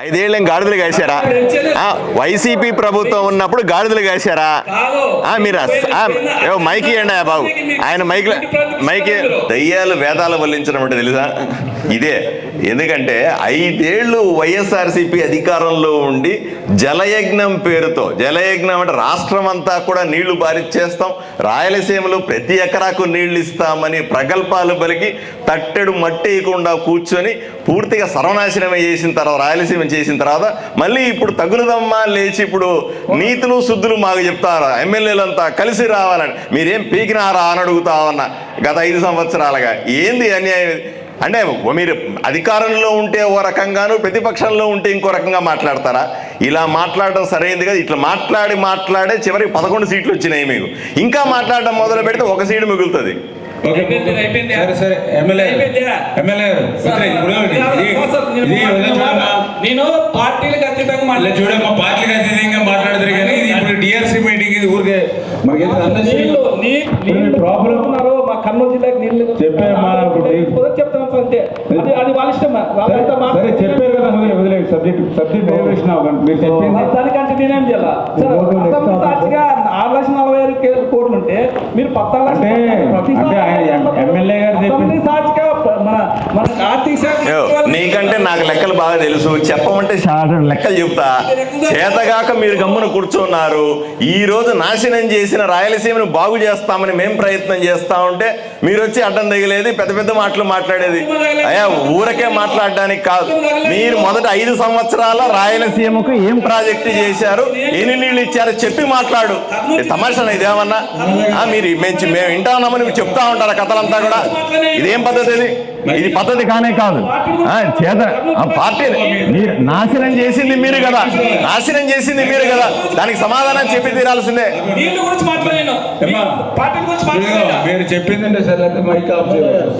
ఐదేళ్ళేం గాడిదలు కాశారా? ఆ, వైసీపీ ప్రభుత్వం ఉన్నప్పుడు గాడిదలు కాశారా? ఆ, మీరు అస్- ఆ, ఏవో మైక్ ఆ బాబు. ఆయన మైక్ మైక్ దయ్యాలు వేదాలు వల్లించడం అంటే తెలుసా? ఇదే. ఎందుకంటే ఐదేళ్ళు వైఎస్ఆర్సీపీ అధికారంలో ఉండి జలయజ్ఞం పేరుతో జలయజ్ఞం అంటే రాష్ట్రం అంతా కూడా నీళ్ళు బారిచ్చేస్తాం రాయలసీమలో ప్రతి ఎకరాకు నీళ్ళు ఇస్తామని ప్రగల్భాలు పలికి తట్టెడు మట్టి వేయకుండా కూర్చొని పూర్తిగా సర్వనాశనం చేసిన తర్వాత రాయలసీమ చేసిన తర్వాత మళ్ళీ ఇప్పుడు తగులుదమ్మా లేచి ఇప్పుడు నీతులు శుద్ధులు మాకు చెప్తారా? ఎమ్మెల్యేలంతా కలిసి రావాలని. మీరేం పీకినారా అని అడుగుతా ఉన్నా. గత ఐదు సంవత్సరాలుగా. ఏంది అన్యాయం అంటే మీరు అధికారంలో ఉంటే ఓ రకంగాను ప్రతిపక్షంలో ఉంటే ఇంకో రకంగా మాట్లాడతారా? ఇలా మాట్లాడడం సరైనది కదా. ఇట్లా మాట్లాడి మాట్లాడే చివరికి పదకొండు సీట్లు వచ్చినాయి మీకు. ఇంకా మాట్లాడడం మొదలు పెడితే ఒక సీటు మిగులుతుంది. సరే సరే. ఎమ్మెల్యే? ఎమ్మెల్యే నేను పార్టీలకు అతీతంగా చూడమ్మా పార్టీలకు అతీతంగా మాట్లాడతారు కానీ ఇది ఇప్పుడు డిఆర్సీ మీటింగ్ ఇది ఊరికే ప్రాబ్లం మా కర్నూలు జిల్లాకి నీళ్ళు చెప్పామ్మా, ఇప్పుడు నీ- కుదరదు చెప్తాను అంతే. అది అది వాళ్ళ ఇష్టం సరే. చెప్పారు కదా వదిలే వదిలే సబ్జెక్ట్ సబ్జెక్ట్ డైవర్షన్ అవ్వకండి మీరు చెప్పింది దానికంటే నేనేం చేయాలా? సార్. సాక్షిగా కోట్లు ఉంటే మీరు పద్నాలుగు అంటే- లక్షలు ప్రతిసారి అంటే ఆయన ఎం- ఎమ్మెల్యే గారు చెప్పింది- అసెంబ్లీ సాక్షిగా మన మన ఆర్థిక శాఖ యో, నీకంటే నాకు లెక్కలు బాగా తెలుసు. చెప్పమంటే లెక్కలు చెప్తా. చేతగాక మీరు గమ్మున కూర్చున్నారు. ఈ రోజు నాశనం చేసిన రాయలసీమను బాగు చేస్తామని మేం ప్రయత్నం చేస్తా ఉంటే మీరు వచ్చి అడ్డం తగిలేది పెద్ద పెద్ద మాటలు మాట్లాడేది. అయ్యా ఊరకే మాట్లాడడానికి కాదు. మీరు మొదట ఐదు సంవత్సరాల రాయలసీమకు ఏం ప్రాజెక్టు చేశారు? ఎన్ని నీళ్ళు ఇచ్చారో? చెప్పి మాట్లాడు. ఇది ఇదేమన్నా? మీరు మేము మేము వింటా ఉన్నామని చెప్తా ఉంటారు కథలంతా కూడా? ఇదేం పద్ధతి ఇది ఇది పద్ధతి కానే కాదు. ఆ, చేత ఆ పార్టీ మీరు నాశనం చేసింది మీరు కదా. నాశనం చేసింది మీరు కదా. దానికి సమాధానం చెప్పి తీరాల్సిందే. మీరు చెప్పిందంటే సరే మైక్ ఆఫ్ చేయాలి